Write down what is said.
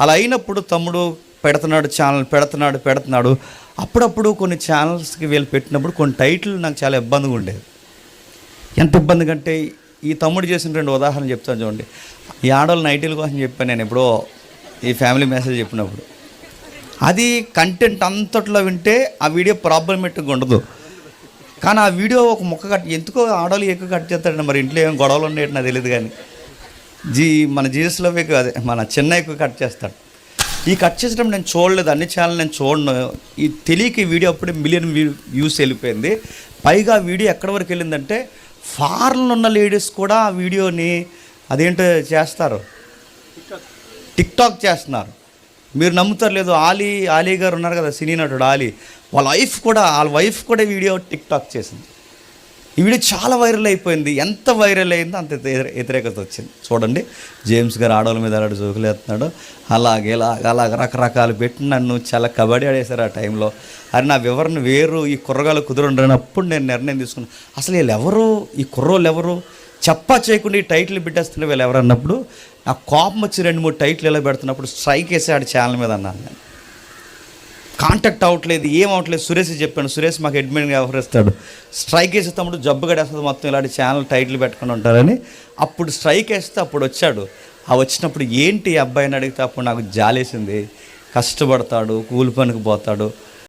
అలా అయినప్పుడు తమ్ముడు పెడుతున్నాడు ఛానల్ పెడుతున్నాడు పెడుతున్నాడు. అప్పుడప్పుడు కొన్ని ఛానల్స్కి వీళ్ళు పెట్టినప్పుడు కొన్ని టైటిల్ నాకు చాలా ఇబ్బందిగా ఉండేది. ఎంత ఇబ్బంది కంటే ఈ తమ్ముడు చేసిన రెండు ఉదాహరణలు చెప్తాను చూడండి. ఈ ఆడవాళ్ళ నైటీల కోసం చెప్పాను నేను ఎప్పుడో ఈ ఫ్యామిలీ మెసేజ్ చెప్పినప్పుడు. అది కంటెంట్ అంతట్లో వింటే ఆ వీడియో ప్రాబ్లమేటిక్గా ఉండదు. కానీ ఆ వీడియో ఒక మొక్క కట్ ఎందుకో ఆడవాళ్ళు ఎక్కువ కట్ చేస్తాడండి మరి ఇంట్లో ఏం గొడవలు ఉన్నాయో నాకు తెలియదు కానీ. జీ మన జీఎస్లో అదే మన చెన్నై ఎక్కువ కట్ చేస్తాడు. ఈ కట్ చేసడం నేను చూడలేదు అన్ని ఛానల్ నేను చూడను. ఈ తెలియక వీడియో అప్పుడే మిలియన్ వ్యూస్ వెళ్ళిపోయింది. పైగా వీడియో ఎక్కడి వరకు వెళ్ళిందంటే ఫారెన్ ఉన్న లేడీస్ కూడా ఆ వీడియోని అదేంటో చేస్తారు? టిక్టాక్ చేస్తున్నారు. మీరు నమ్ముతారు లేదు ఆలీ ఆలీ గారు ఉన్నారు కదా సినీ నటుడు ఆలీ. వాళ్ళ వైఫ్ కూడా వాళ్ళ వైఫ్ కూడా వీడియో టిక్టాక్ చేసింది. ఈ వీడియో చాలా వైరల్ అయిపోయింది. ఎంత వైరల్ అయిందో అంత వ్యతిరేకత వచ్చింది. చూడండి జేమ్స్ గారు ఆడవాళ్ళ మీద అలాంటి జోకులు వేస్తున్నాడు. అలాగే ఇలాగ అలాగ రకరకాలు పెట్టి నన్ను చాలా కబడ్డీ ఆడేశారు ఆ టైంలో అది నా వివరణ వేరు ఈ కుర్రగాలు కుదురుండనప్పుడు నేను నిర్ణయం తీసుకున్నాను అసలు వీళ్ళు ఎవరు? ఈ కుర్రోళ్ళు ఎవరు? చెప్పా చేయకుండా ఈ టైటిల్ పెట్టేస్తున్న వీళ్ళు ఎవరన్నప్పుడు నా నాకు కోపం వచ్చి రెండు మూడు టైటిల్ ఇలా పెడుతున్నప్పుడు స్ట్రైక్ వేసాడు ఛానల్ మీద అన్నాను నేను. కాంటాక్ట్ అవ్వట్లేదు ఏం అవ్వట్లేదు. సురేష్ చెప్పాను సురేష్ మాకు అడ్మిన్గా వ్యవహరిస్తాడు. స్ట్రైక్ వేసే తమ్ముడు జబ్బు గడేస్తుంది మొత్తం ఇలాంటి ఛానల్ టైటిల్ పెట్టుకుని ఉంటారని. అప్పుడు స్ట్రైక్ వేస్తే అప్పుడు వచ్చాడు. ఆ వచ్చినప్పుడు ఏంటి అబ్బాయిని అడిగితే అప్పుడు నాకు జాలేసింది. కష్టపడతాడు కూలి పనికి పోతాడు.